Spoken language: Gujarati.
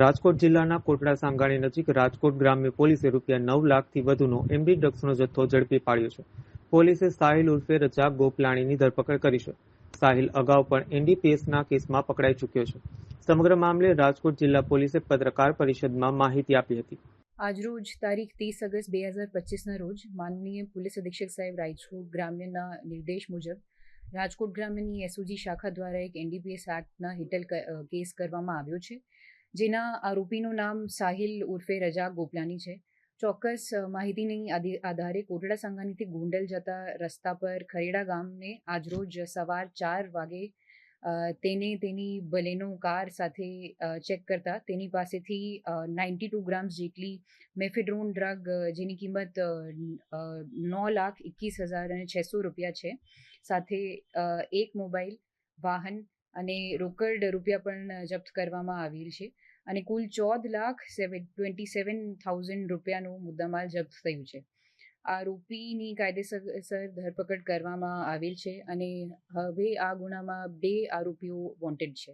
રાજકોટ જિલ્લાના કોટડા સાંગાણી નજીક રાજકોટ ગ્રામ્ય પોલીસે રૂપિયા નવ લાખથી વધુનો એમડી ડ્રગ્સનો જથ્થો ઝડપી પાડ્યો છે. પોલીસે સાહિલ ઉર્ફે રજા ગોપલાણીની ધરપકડ કરી છે. સાહિલ અગાઉ પણ એનડીપીએસના કેસમાં પકડાઈ ચૂક્યો છે. સમગ્ર મામલે રાજકોટ જિલ્લા પોલીસે પત્રકાર પરિષદમાં માહિતી આપી હતી. આજરોજ તારીખ ત્રીસ ઓગસ્ટ બે હજાર પચીસના રોજ માનનીય પોલીસ અધિક્ષક સાહેબ રાજકોટ ગ્રામ્યના નિર્દેશ મુજબ રાજકોટ ગ્રામ્યની એસઓજી શાખા દ્વારા એક એનડીપીએસ એક્ટના હેઠળ કેસ કરવામાં આવ્યો છે. જેના આરોપીનું નામ સાહિલ ઉર્ફે રજા ગોપલાની છે. ચોક્કસ માહિતીની આધારે કોટડા સંઘાનીથી ગોંડલ જતા રસ્તા પર ખરેડા ગામને આજરોજ સવાર ચાર વાગે તેને તેની બલેનો કાર સાથે ચેક કરતા તેની પાસેથી નાઇન્ટી ટુ ગ્રામ્સ જેટલી મેફેડ્રોન ડ્રગ જેની કિંમત અ, ન- અ, નौ લાખ એકવીસ હજાર અને છસો રૂપિયા છે. સાથે એક મોબાઈલ વાહન અને રોકડ રૂપિયા પણ જપ્ત કરવામાં આવેલ છે. અને કુલ ચૌદ lakh seven twenty seven thousand રૂપિયાનું મુદ્દામાલ જપ્ત થયું છે. આરોપીની કાયદેસર ધરપકડ કરવામાં આવેલ છે અને હવે આ ગુનામાં બે આરોપીઓ વોન્ટેડ છે.